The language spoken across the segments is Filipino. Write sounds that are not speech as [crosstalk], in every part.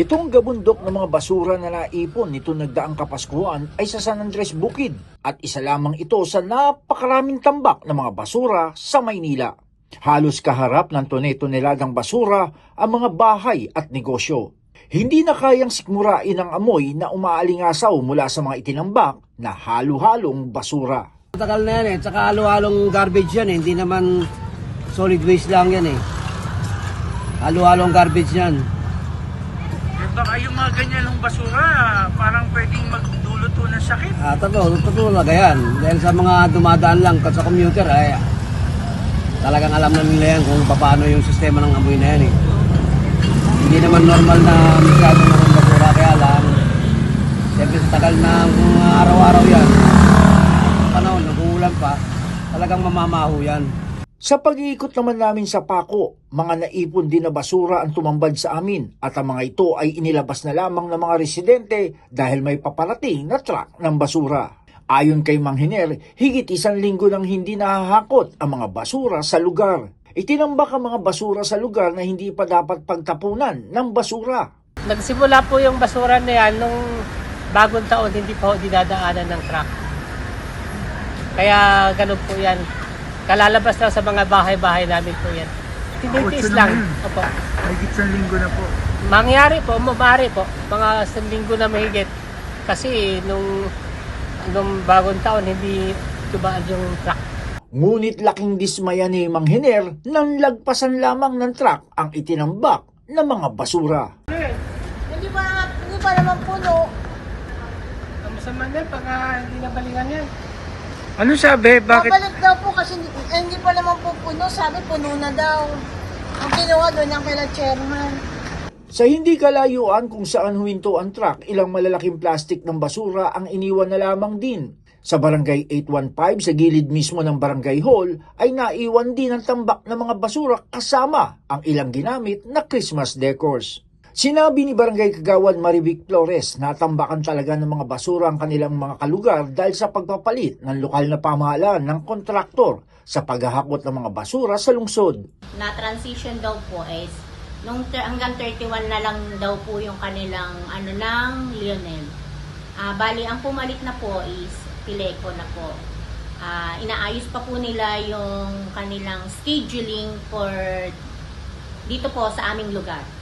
Itong gabundok ng mga basura na naipon nito nagdaang kapaskuhan ay sa San Andres Bukid at isa lamang ito sa napakaraming tambak ng mga basura sa Maynila. Halos kaharap ng tone-toneladang basura ang mga bahay at negosyo. Hindi na kayang sikmurain ang amoy na umaalingasaw mula sa mga itinambak na halo-halong basura. Tagal na yan eh, tsaka halo-halong garbage yan eh, hindi naman solid waste lang yan eh. Halo-halong garbage yan. Baka yung mga ganyan ng basura, parang pwedeng magdulot ng sakit. Ah, totoo, totoo talaga yan. Dahil sa mga dumadaan lang sa commuter, ay talagang alam na nila yan kung paano yung sistema ng amoy na yan eh. Hindi naman normal na masyado na ng basura, kaya lang, siyempre sa tagal na araw-araw yan, panahon, nag-uulan pa, talagang mamamaho yan. Sa pag-iikot naman namin sa Pako, mga naipon din na basura ang tumambad sa amin at ang mga ito ay inilabas na lamang ng mga residente dahil may paparating na truck ng basura. Ayon kay Mang Hiner, higit isang linggo nang hindi nahahakot ang mga basura sa lugar. Itinambak ang mga basura sa lugar na hindi pa dapat pagtapunan ng basura. Nagsimula po yung basura na yan nung bagong taon, hindi pa ho dinadaanan ng truck. Kaya ganun po yan. Kalalabas lang sa mga bahay-bahay namin po yan. Tinitiis lang. Opo. Mahigit sa linggo na po. Mangyari po, mamari po. Mga isang linggo na mahigit. Kasi nung, nung bagong taon, hindi tumaan yung truck. Ngunit laking dismaya ni Mang Hiner nang lagpasan lamang ng truck ang itinambak ng mga basura. Hindi pa, hindi pa naman puno. Ang masama na, pagka hindi nabalingan yan. Ano sabi? Bakit? Babalik daw po kasi hindi, eh, hindi pa naman po puno. Sabi puno na daw. Ang kinuha doon ang kila chairman. Sa hindi kalayuan kung saan huminto ang truck, ilang malalaking plastik ng basura ang iniwan na lamang din. Sa barangay 815 sa gilid mismo ng barangay hall ay naiwan din ang tambak ng mga basura kasama ang ilang ginamit na Christmas decors. Sinabi ni Barangay Kagawan Marivic Flores na tambakan talaga ng mga basura ang kanilang mga kalugar dahil sa pagpapalit ng lokal na pamahalaan ng kontraktor sa paghahakot ng mga basura sa lungsod. na transition daw po is nung hanggang 31 na lang daw po yung kanilang ano ng Lionel. Ah, bali ang pumalit na po is Pileco na po. Ah, inaayos pa po nila yung kanilang scheduling for dito po sa aming lugar.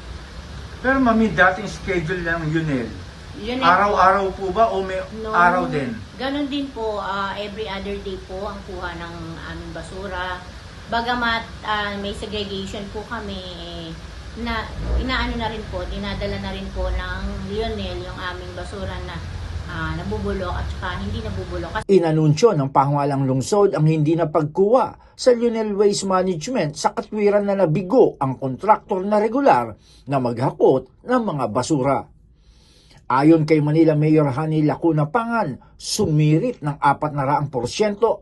Pero mami, dating schedule ng Yunel. Po. Araw-araw po ba o may Nung- araw din? Ganon din po, ah, every other day po ang kuha ng aming basura. Bagamat ah, may segregation po kami, eh, na inaano na rin po, dinadala na rin po ng Lionel yung aming basura na ah, nabubulok at saka hindi nabubulok. Kasi Inanunsyo ng pangalang lungsod ang hindi na pagkuha sa Lionel Waste Management sa katwiran na nabigo ang kontraktor na regular na maghakot ng mga basura. Ayon kay Manila Mayor Hani Lacuna Pangan, sumirit ng 400%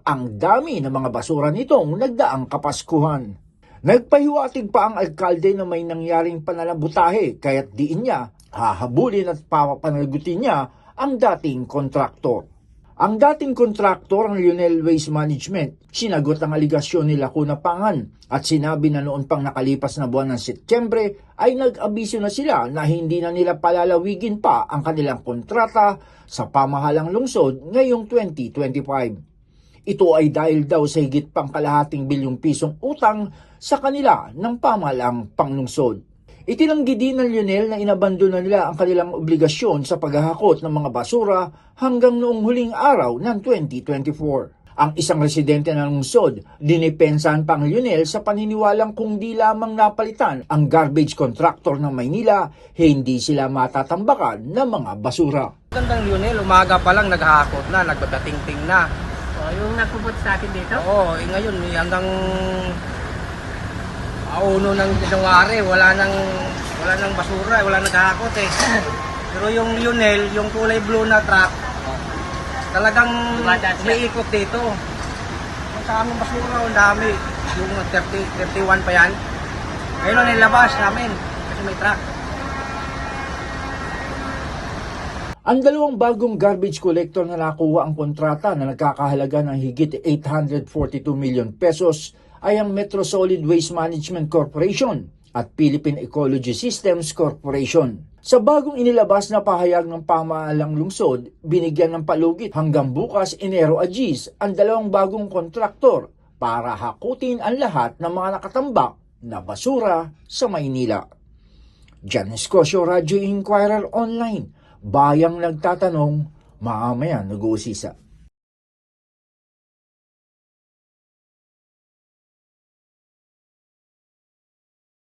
ang dami ng mga basura nitong nagdaang kapaskuhan. Nagpahiwatig pa ang alkalde na may nangyaring pananabutahe kaya't diin niya hahabulin at papapanagutin niya ang dating kontraktor. Ang dating kontraktor ng Lionel Waste Management, sinagot ang aligasyon ni Lacuna Pangan at sinabi na noon pang nakalipas na buwan ng Setyembre ay nag-abiso na sila na hindi na nila palalawigin pa ang kanilang kontrata sa pamahalang lungsod ngayong 2025. Ito ay dahil daw sa higit pang kalahating bilyong pisong utang sa kanila ng pamahalang panglungsod. Itinanggi din ng Lionel na inabandona nila ang kanilang obligasyon sa paghahakot ng mga basura hanggang noong huling araw ng 2024. Ang isang residente ng lungsod, dinipensahan pa ang Lionel sa paniniwalang kung di lamang napalitan ang garbage contractor ng Maynila, hindi sila matatambakan ng mga basura. Gandang Lionel, umaga pa lang naghahakot na, nagbabating-ting na. O, yung nagpuput sa atin dito, Oo, eh, ngayon eh, hanggang auno ng January, wala nang wala nang basura, wala nang kahakot eh. [laughs] Pero yung Lionel, yung kulay blue na truck, talagang umiikot dito. Sa aming basura, ang dami. Yung 30, 31 pa yan. Ngayon ang nilabas namin, kasi may truck. Ang dalawang bagong garbage collector na nakuha ang kontrata na nagkakahalaga ng higit 842 million pesos ay ang Metro Solid Waste Management Corporation at Philippine Ecology Systems Corporation. Sa bagong inilabas na pahayag ng pamahalang lungsod, binigyan ng palugit hanggang bukas Enero Agis ang dalawang bagong kontraktor para hakutin ang lahat ng mga nakatambak na basura sa Maynila. Jan Escosio Radio Inquirer Online, bayang nagtatanong, maamayan nag-uusisa.